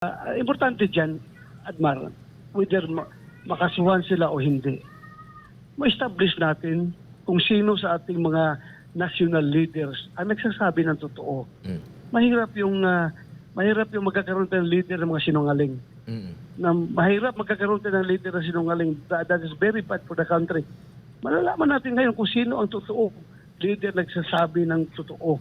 Ah, importante dyan, Admar, whether ma- makasuhan sila o hindi, ma-establish natin kung sino sa ating mga national leaders ang nagsasabi ng totoo. Mm. Mahirap yung ah, mahirap yung magkakaroon tayo ng leader ng mga sinungaling. Mm. Na mahirap magkakaroon tayo ng leader ng sinungaling. That, that is very bad for the country. Malalaman natin ngayon kung sino ang totoo leader nagsasabi ng totoo.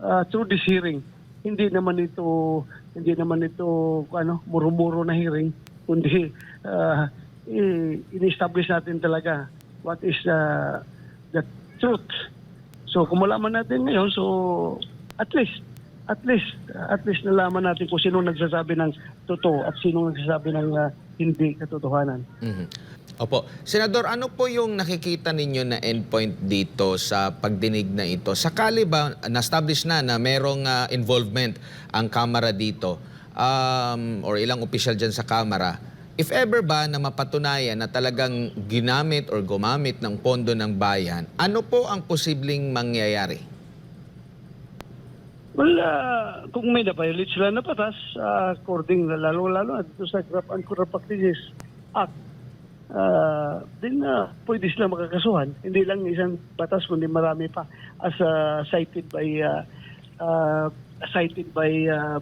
Ah, through this hearing, hindi naman ito hindi naman ito ano muro-muro na hearing kundi uh, in-establish natin talaga what is uh, the truth. So kung malaman natin ngayon, so at least at least at least nalaman natin kung sino nagsasabi ng totoo at sino nagsasabi ng ah, hindi katotohanan. Mhm. Opo. Senador, ano po yung nakikita ninyo na endpoint dito sa pagdinig na ito? Sakali ba na-establish na na merong ah, involvement ang Kamara dito um, or ilang opisyal dyan sa Kamara, if ever ba na mapatunayan na talagang ginamit or gumamit ng pondo ng bayan, ano po ang posibleng mangyayari? Well, ah, kung may na-violate sila na batas, ah, according lalo-lalo dito sa Corrupt and Corrupt Practices Act, uh, din na pwede sila makakasuhan. Hindi lang isang batas, kundi marami pa as ah, cited by ah, ah, cited by ah,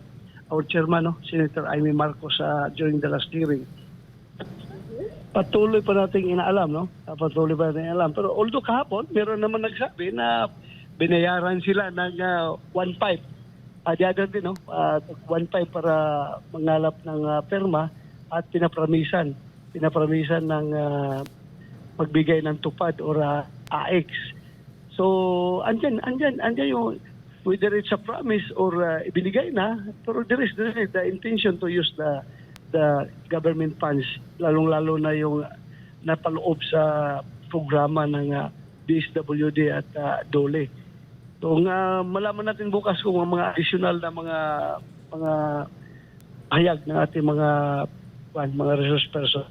our chairman, no? Senator Amy Marcos ah, during the last hearing. Patuloy pa nating inaalam, no? Patuloy pa nating inaalam. Pero although kahapon, meron naman nagsabi na binayaran sila ng uh, 1.5. Uh, the other no? Uh, 1.5 para mangalap ng ah, perma at pinapramisan. Pinapramisan ng ah, magbigay ng tupad or ah, AX. So, andyan, andyan, andyan yung whether it's a promise or uh, ibinigay na, pero there is, there is the intention to use the the government funds, lalong-lalo na yung napaloob sa programa ng uh, DSWD at uh, DOLE. So, nga malaman natin bukas kung ang mga additional na mga mga hayag ng ating mga mga resource person